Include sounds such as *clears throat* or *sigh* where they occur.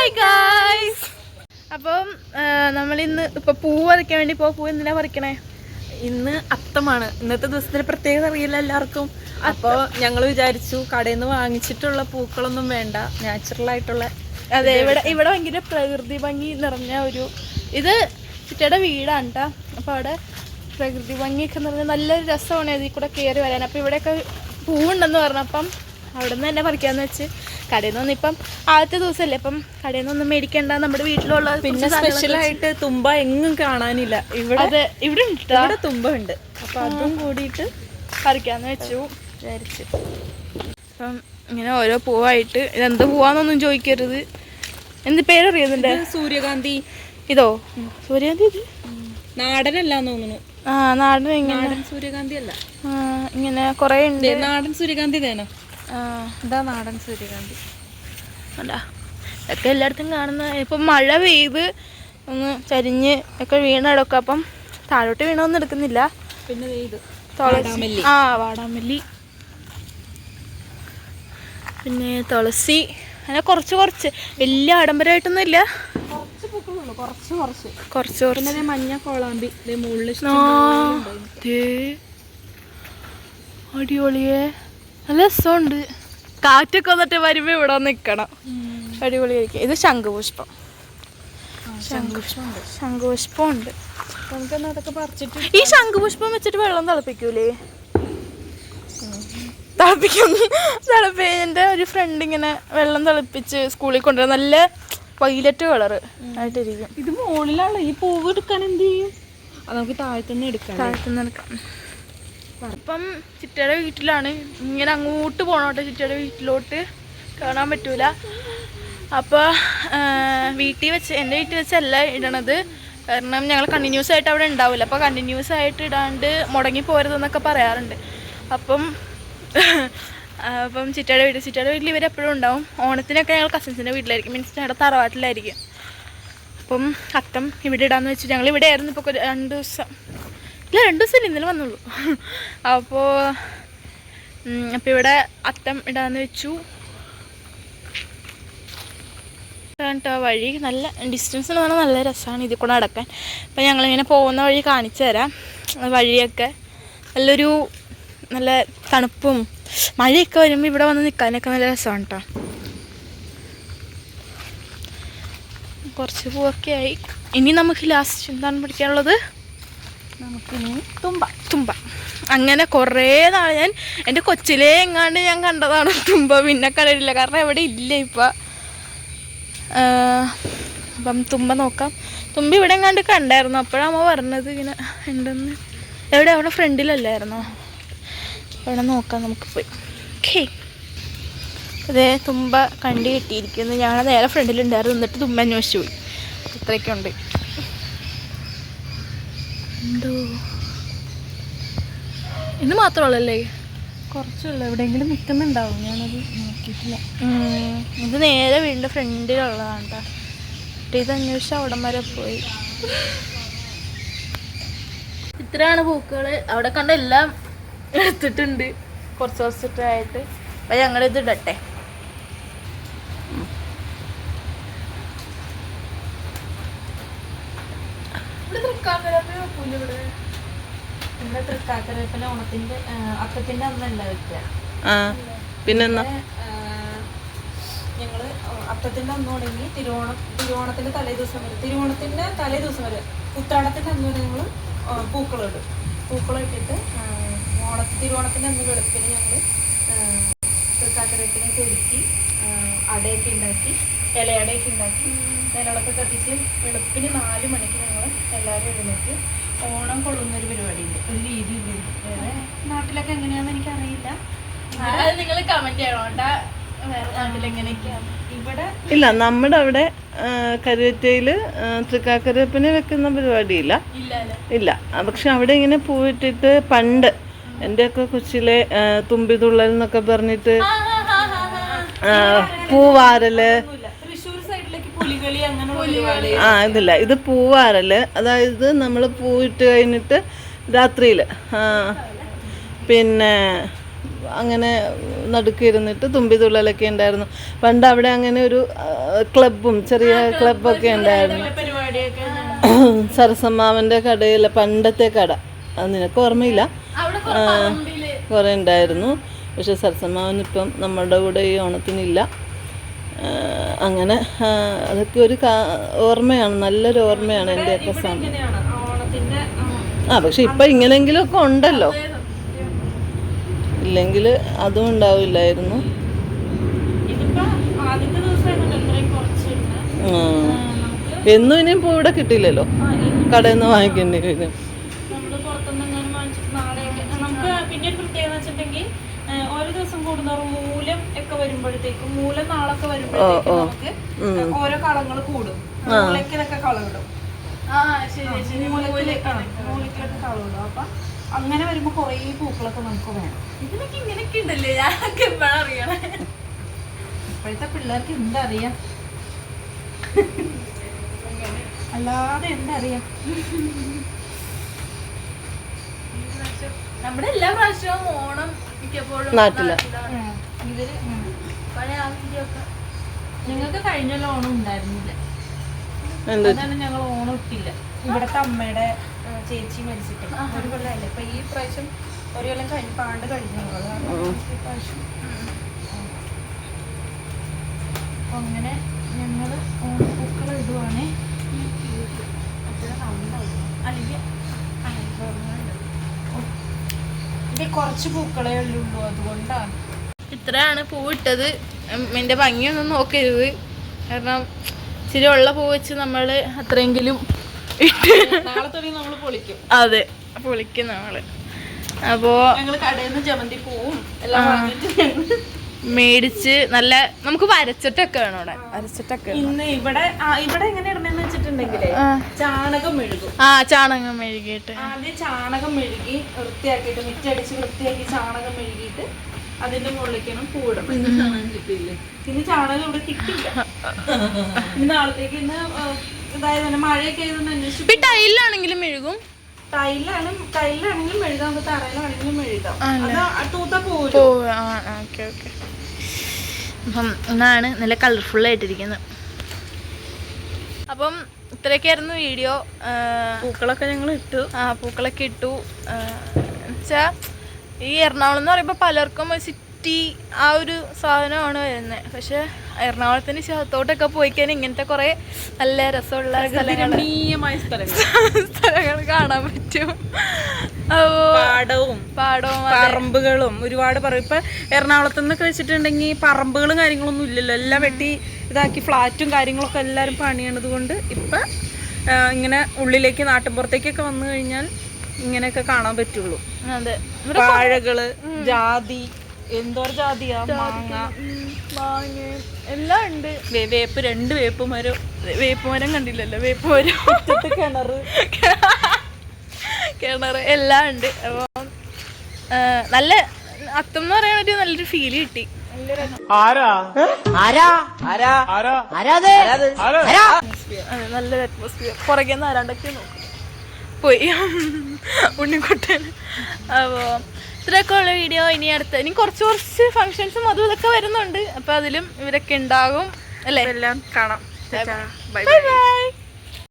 Hi guys അപ്പം നമ്മളിന്ന് ഇപ്പൊ പൂ പറിക്കാൻ വേണ്ടി പോ പൂ എന്തിനാ പറിക്കണേ? ഇന്ന് അത്തമാണ്. ഇന്നത്തെ ദിവസത്തിന് പ്രത്യേകത അറിയില്ല എല്ലാവർക്കും. അപ്പോൾ ഞങ്ങൾ വിചാരിച്ചു കടയിൽ നിന്ന് വാങ്ങിച്ചിട്ടുള്ള പൂക്കളൊന്നും വേണ്ട. നാച്ചുറൽ ആയിട്ടുള്ള അതെ ഇവിടെ ഇവിടെ ഭയങ്കര പ്രകൃതി ഭംഗി നിറഞ്ഞ ഒരു ഇത് ചിറ്റയുടെ വീടാണ് കേട്ടോ അപ്പോൾ അവിടെ പ്രകൃതി ഭംഗിയൊക്കെ നിറഞ്ഞ നല്ലൊരു രസമാണ് ഇതിൽ കൂടെ കയറി വരാൻ. അപ്പോൾ ഇവിടെയൊക്കെ പൂവുണ്ടെന്ന് പറഞ്ഞപ്പം അവിടെ നിന്ന് തന്നെ പറിക്കാന്ന് വെച്ച് കടയിൽ നിന്ന് ഇപ്പം ആദ്യത്തെ ദിവസമല്ലേ ഇപ്പം കടയിൽ നിന്നൊന്നും മേടിക്കേണ്ട നമ്മുടെ വീട്ടിലുള്ള പിന്നെ സ്പെഷ്യലായിട്ട് തുമ്പ എങ്ങും കാണാനില്ല. ഇവിടെ അതെ ഇവിടെ ഇവിടെ തുമ്പ ഉണ്ട് അപ്പൊ അതും കൂടിയിട്ട് പറിക്കാന്ന് വെച്ചു. വിചാരിച്ചു. അപ്പം ഇങ്ങനെ ഓരോ പൂവായിട്ട് ഇതെന്ത് പൂവാന്നൊന്നും ചോദിക്കരുത്. എന്ത് പേരറിയുന്നുണ്ട്? സൂര്യകാന്തി. ഇതോ? സൂര്യകാന്തി ഇത്? നാടനല്ല തോന്നുന്നു. ആ നാടൻ നാടൻ സൂര്യകാന്തി അല്ല. ഇങ്ങനെ കൊറേ ഉണ്ട്. നാടൻ സൂര്യകാന്തി തേനോ. ഇതാ നാടൻ സൂര്യകാന്തി. കണ്ടാ ഇതൊക്കെ എല്ലായിടത്തും കാണുന്ന ഇപ്പം മഴ പെയ്ത് ഒന്ന് ചരിഞ്ഞ് ഒക്കെ വീണ് കിടക്കും അപ്പം താഴോട്ട് വീണൊന്നും എടുക്കുന്നില്ല. പിന്നെ ഇത്. ആ വാടാമല്ലി. പിന്നെ തുളസി. അങ്ങനെ കുറച്ച് കുറച്ച്. വലിയ ആഡംബരമായിട്ടൊന്നും ഇല്ല. കുറച്ച് കുറച്ച് കുറച്ച്. കുറച്ച് മഞ്ഞ കോളാമ്പി മുകളിൽ. അടിപൊളിയേ. നല്ല രസമുണ്ട്. കാറ്റൊക്കെ വന്നിട്ട് വരുമ്പോ ഇവിടെ നിക്കണം. അടിപൊളിയായിരിക്കും. ഇത് ശംഖുപുഷ്പം. ശംഖുപുഷ്പമുണ്ട് ശംഖുപുഷ്പം. ഉണ്ട് നമുക്കെന്നാ അതൊക്കെ പറിച്ചിട്ട് ഈ ശംഖുപുഷ്പം വെച്ചിട്ട് വെള്ളം തിളപ്പിക്കൂലേ? തിളപ്പിക്കും. തിളപ്പി എന്റെ ഒരു ഫ്രണ്ട് ഇങ്ങനെ വെള്ളം തിളപ്പിച്ച് സ്കൂളിൽ കൊണ്ടുവരാൻ നല്ല വൈലറ്റ് കളറ് ആയിട്ടിരിക്കും. ഇത് മുകളിലാണ് ഈ പൂവ് എടുക്കാൻ എന്ത് ചെയ്യും? നമുക്ക് താഴത്തുനിന്ന് എടുക്കാം താഴത്തുനിന്ന് എടുക്കാം. അപ്പം ചിറ്റയുടെ വീട്ടിലാണ്. ഇങ്ങനെ അങ്ങോട്ട് പോകണോട്ടെ ചിറ്റയുടെ വീട്ടിലോട്ട്. കാണാൻ പറ്റൂല. അപ്പോൾ വീട്ടിൽ വെച്ച് എന്റെ വീട്ടിൽ വെച്ചല്ല ഇടണത്. കാരണം ഞങ്ങൾ കണ്ടിന്യൂസ് ആയിട്ട് അവിടെ ഉണ്ടാവില്ല. അപ്പോൾ കണ്ടിന്യൂസ് ആയിട്ട് ഇടാണ്ട് മുടങ്ങി പോരുതെന്നൊക്കെ പറയാറുണ്ട്. അപ്പം അപ്പം ചിറ്റയുടെ വീട്ടിൽ ചിറ്റയുടെ വീട്ടിൽ ഇവർ എപ്പോഴും ഉണ്ടാവും. ഓണത്തിനൊക്കെ ഞങ്ങൾ കസിൻസിന്റെ വീട്ടിലായിരിക്കും. മീൻസ് ഞങ്ങളുടെ തറവാട്ടിലായിരിക്കും. അപ്പം അത്തം ഇവിടെ ഇടാന്ന് വെച്ചു ഞങ്ങൾ ഇവിടെ ആയിരുന്നു ഇപ്പോൾ രണ്ട് ദിവസം. ഇല്ല രണ്ട് ദിവസം ഇന്നലെ വന്നുള്ളൂ. അപ്പോൾ അപ്പോൾ ഇവിടെ അത്തം ഇടാന്ന് വെച്ചു. കേട്ടോ വഴി. നല്ല ഡിസ്റ്റൻസ് എന്ന് പറഞ്ഞാൽ നല്ല രസമാണ് ഇതിൽ കൂടെ നടക്കാൻ. അപ്പം ഞങ്ങളിങ്ങനെ പോകുന്ന വഴി കാണിച്ചു തരാം. വഴിയൊക്കെ നല്ലൊരു നല്ല തണുപ്പും മഴയൊക്കെ വരുമ്പോൾ ഇവിടെ വന്ന് നിൽക്കാനൊക്കെ നല്ല രസമാണ് കേട്ടോ കുറച്ച് പൂവൊക്കെ ആയി. ഇനി നമുക്ക് ലാസ്റ്റ് എന്താണ് പഠിക്കാനുള്ളത്? നമുക്കിനി തുമ്പ. തുമ്പ. അങ്ങനെ കുറേ നാൾ ഞാൻ എന്റെ കൊച്ചിലേ എങ്ങാണ്ട് ഞാൻ കണ്ടതാണ് തുമ്പ പിന്നെ കണ്ടിട്ടില്ല. കാരണം എവിടെ ഇല്ല ഇപ്പം. അപ്പം തുമ്പ നോക്കാം. തുമ്പ ഇവിടെ എങ്ങാണ്ട് കണ്ടായിരുന്നു? അപ്പോഴാണ് അമ്മ പറഞ്ഞത് ഇങ്ങനെ ഉണ്ടെന്ന്. എവിടെ? അവിടെ ഫ്രണ്ടിലല്ലായിരുന്നോ? അവിടെ നോക്കാം നമുക്ക് പോയി. ഓക്കേ അതേ തുമ്പ കണ്ടു കിട്ടിയിരിക്കുന്നു. ഞങ്ങൾ നേരെ ഫ്രണ്ടിലുണ്ടായിരുന്നു. എന്നിട്ട് തുമ്പ അന്വേഷിച്ചു പോയി. ഇത്രയൊക്കെയുണ്ട് എന്തോ? ഇന്ന് മാത്രമല്ലേ കുറച്ചുള്ളൂ. എവിടെയെങ്കിലും നിൽക്കുന്നുണ്ടാവും. ഞാനത് നോക്കിയിട്ടില്ല. ഇത് നേരെ വീടിന്റെ ഫ്രണ്ടിലുള്ളതാണ് കേട്ടോ ഇത് അന്വേഷിച്ച് അവിടം വരെ പോയി. ഇത്രയാണ് പൂക്കൾ അവിടെ കണ്ട എല്ലാം എടുത്തിട്ടുണ്ട്. കുറച്ച് കുറച്ചിട്ടായിട്ട് അപ്പം ഞങ്ങളിത് ഇടട്ടെ. ഇവിടെ വെക്കൂല ഇവിടെ ഇവിടെ തൃക്കാക്കരപ്പന ഓണത്തിന്റെ അക്കത്തിന്റെ അന്നല്ല വെക്കുക പിന്നെന്നാ? ഞങ്ങൾ അത്തത്തിന്റെ അന്ന് തുടങ്ങി തിരുവോണം തിരുവോണത്തിന്റെ തലേ ദിവസം വരെ തിരുവോണത്തിന്റെ തലേ ദിവസം വരെ ഉത്രാടത്തിന്റെ അന്ന് വരെ ഞങ്ങൾ പൂക്കളിടും ഇടും. പൂക്കളം ഇട്ടിട്ട് ആ, ഓണ തിരുവോണത്തിന്റെ അന്ന് വെളുപ്പിന് ഞങ്ങൾ തൃക്കാക്കരപ്പിനെ ഒരുക്കി അടയൊക്കെ ഉണ്ടാക്കി ഇലയടയൊക്കെ ഉണ്ടാക്കി നിലവിളക്ക് കത്തിച്ച് വെളുപ്പിന് നാല് മണിക്ക് ഞങ്ങൾ എല്ലാവരും എഴുന്നേറ്റ് ഓണം കൊള്ളുന്ന ഒരു പരിപാടിയുണ്ട്. ഒരു രീതി വേറെ നാട്ടിലൊക്കെ എങ്ങനെയാണെന്ന് എനിക്കറിയില്ല. അത് നിങ്ങൾ കമന്റ് ചെയ്യണം. കേട്ടാ ഇവിടെ ഇല്ല നമ്മുടെ അവിടെ കരുവറ്റയിൽ തൃക്കാക്കരപ്പിന് വെക്കുന്ന പരിപാടിയില്ല. ഇല്ല പക്ഷെ അവിടെ ഇങ്ങനെ പൂവിട്ടിട്ട് പണ്ട് എന്റെയൊക്കെ കൊച്ചിലെ ആ, തുമ്പിതുള്ളൽ എന്നൊക്കെ പറഞ്ഞിട്ട് പൂവാരൽ ആ ഇതില്ല. ഇത് പൂവാറൽ. അതായത് നമ്മൾ പൂവിട്ട് കഴിഞ്ഞിട്ട് രാത്രിയിൽ പിന്നെ അങ്ങനെ നടുക്കിരുന്നിട്ട് തുമ്പി തുള്ളലൊക്കെ ഉണ്ടായിരുന്നു. പണ്ട് അവിടെ അങ്ങനെ ഒരു ക്ലബും ക്ലബ്ബും ചെറിയ ക്ലബൊക്കെ ഉണ്ടായിരുന്നു. *clears throat* സരസമ്മാവന്റെ കടയിൽ പണ്ടത്തെ കട. അത് നിനക്ക് ഓർമ്മയില്ല? അവിടെ കുറെ ഉണ്ടായിരുന്നു. പക്ഷെ സരസമ്മാവൻ ഇപ്പം നമ്മുടെ കൂടെ ഈ ഓണത്തിനില്ല. അങ്ങനെ അതൊക്കെ ഒരു ഓർമ്മയാണ് നല്ലൊരു ഓർമ്മയാണ് എന്റെയൊക്കെ സമയം. ഇങ്ങനെയാണ് ഓണത്തിന്റെ ആ, പക്ഷെ ഇപ്പം ഇങ്ങനെങ്കിലും ഒക്കെ ഉണ്ടല്ലോ ഇല്ലെങ്കിൽ അതും ഉണ്ടാവില്ലായിരുന്നു. എന്നും ഇനിയും പൂ ഇവിടെ കിട്ടില്ലല്ലോ കടയിൽ നിന്ന് വാങ്ങിക്കേണ്ടി വരും. ഒരു ദിവസം കൂടുന്നോറും മൂലം ഒക്കെ വരുമ്പോഴത്തേക്കും മൂലം നാളൊക്കെ വരുമ്പോഴത്തേക്കും നമുക്ക് ഓരോ കളങ്ങൾ കൂടും. മൂലക്കിലൊക്കെ കളവിടും ആ ശരി ശരി. മൂലക്കിൽ ആ, മൂലക്കിലൊക്കെ കളവിടും അപ്പൊ അങ്ങനെ വരുമ്പോ കുറേ പൂക്കളൊക്കെ നമുക്ക് വേണം. ഇതിനൊക്കെ ഇങ്ങനെയൊക്കെ ഉണ്ടല്ലേ? ഞാനൊക്കെ എപ്പോഴാ അറിയണേ ഇപ്പോഴത്തെ പിള്ളേർക്ക് എന്തറിയാം? അല്ലാതെ എന്തറിയാം? നമ്മുടെ എല്ലാ പ്രാവശ്യവും ഓണം നാട്ടിലാ. ഞങ്ങൾക്ക് കഴിഞ്ഞ ലോണും ഉണ്ടായിരുന്നില്ല. അതാണ് ഞങ്ങൾ ഓണം ഇട്ടില്ല. ഇവിടത്തെ അമ്മയുടെ ചേച്ചി മരിച്ചിട്ട്. ഒരു കൊല്ലമല്ലേ? അപ്പൊ ഈ പ്രാവശ്യം ഒരു കൊല്ലം കഴിഞ്ഞ് പാണ്ട് കഴിഞ്ഞു പ്രാവശ്യം അങ്ങനെ ഞങ്ങൾ ഓണപ്പൂക്കൾ ഇടുവാണേ അല്ലെങ്കിൽ ഇത് കുറച്ച് പൂക്കളേ ഉള്ളൂ അതുകൊണ്ടാണ് ഇത്രയാണ് പൂ ഇട്ടത്. ഉം, എന്റെ ഭംഗിയൊന്നും നോക്കരുത്. കാരണം ഇച്ചിരി ഉള്ള പൂ വെച്ച് നമ്മൾ അത്രയെങ്കിലും നമ്മൾ പൊളിക്കും. അതെ പൊളിക്കും നമ്മൾ. അപ്പോ ഞങ്ങൾ കടയിൽ നിന്ന് ജമന്തി പൂവും എല്ലാം വാങ്ങിയിട്ട് ഞങ്ങൾ മേടിച്ച് നല്ല നമുക്ക് വരച്ചിട്ടൊക്കെ വേണം ഇവിടെ വരച്ചിട്ടൊക്കെ ഇന്ന് ഇവിടെ ഇവിടെ എങ്ങനെ ഇടണെന്ന് വെച്ചിട്ടുണ്ടെങ്കിലേ ചാണകം മെഴുകും. ആ ചാണകം മെഴുകിയിട്ട്. ആദ്യം ചാണകം മെഴുകി വൃത്തിയാക്കിയിട്ട് മിറ്റടിച്ച് വൃത്തിയാക്കി ചാണകം മെഴുകിയിട്ട് അതിന്റെ മുകളിലേക്കാണ് പൂവിടണം ഇനി ചാണകം ഇവിടെ കിട്ടില്ല ഇന്ന് നാളത്തേക്ക് ഇന്ന് ഇതായത് തന്നെ മഴയൊക്കെ ആയതുകൊണ്ട് അന്വേഷിച്ചു ടൈലാണെങ്കിലും മെഴുകും. ടൈലാണ് ടൈലാണെങ്കിലും മെഴുകാം. നമുക്ക് തറയിലാണെങ്കിലും മെഴുകാം. അത് തൂത്ത ആ ഓക്കെ ഓക്കെ. അപ്പം ഇന്നാണ് നല്ല കളർഫുൾ ആയിട്ടിരിക്കുന്നത്. അപ്പം ഇത്രയൊക്കെയായിരുന്നു വീഡിയോ. പൂക്കളൊക്കെ ഞങ്ങൾ ഇട്ടു. ആ പൂക്കളൊക്കെ ഇട്ടു. എന്നുവെച്ചാൽ ഈ എറണാകുളം എന്ന് പറയുമ്പോൾ പലർക്കും സിറ്റി ആ ഒരു സാധനമാണ് വരുന്നത് പക്ഷെ എറണാകുളത്തിന് ശത്തോട്ടൊക്കെ പോയി കഴിഞ്ഞാൽ ഇങ്ങനത്തെ കുറേ നല്ല രസമുള്ള സ്ഥലങ്ങൾ സ്ഥലങ്ങൾ കാണാൻ പറ്റും. പാടവും പാടവും പറമ്പുകളും ഒരുപാട് പറയും ഇപ്പൊ എറണാകുളത്ത് നിന്നൊക്കെ വെച്ചിട്ടുണ്ടെങ്കിൽ പറമ്പുകളും കാര്യങ്ങളൊന്നും ഇല്ലല്ലോ. എല്ലാം വെട്ടി ഇതാക്കി ഫ്ലാറ്റും കാര്യങ്ങളൊക്കെ എല്ലാവരും പണിയണത് കൊണ്ട് ഇപ്പം ഇങ്ങനെ ഉള്ളിലേക്ക് നാട്ടിൻപുറത്തേക്കൊക്കെ വന്നു കഴിഞ്ഞാൽ ഇങ്ങനെയൊക്കെ കാണാൻ പറ്റുള്ളൂ. അതെ. വാഴകൾ ജാതി എന്തോരം ജാതിയാ? മാങ്ങ. മാങ്ങ. എല്ലാം ഉണ്ട്. വേപ്പ് രണ്ട് വേപ്പ് മരം വേപ്പ് മരം കണ്ടില്ലല്ലോ? വേപ്പ് മരം കിണറ്. കിണർ എല്ലാം ഉണ്ട്. അപ്പം നല്ല അത്തം എന്ന് പറയാൻ ഒരു നല്ലൊരു ഫീൽ കിട്ടി. നല്ലൊരു ആരാ? നല്ലൊരു അറ്റ്മോസ്ഫിയർ പുറകെ നിന്ന് ആരാണ്ടൊക്കെ നോക്കും. പോയി. ഉണ്ണിക്കുട്ടൻ. അപ്പോൾ ഇത്രയൊക്കെ ഉള്ള വീഡിയോ ഇനി അടുത്ത. ഇനി കുറച്ച് കുറച്ച് ഫങ്ഷൻസും അതും ഇതൊക്കെ വരുന്നുണ്ട്. അപ്പോൾ അതിലും ഇവരൊക്കെ ഉണ്ടാകും. അല്ലേ? എല്ലാം കാണാം. Bye bye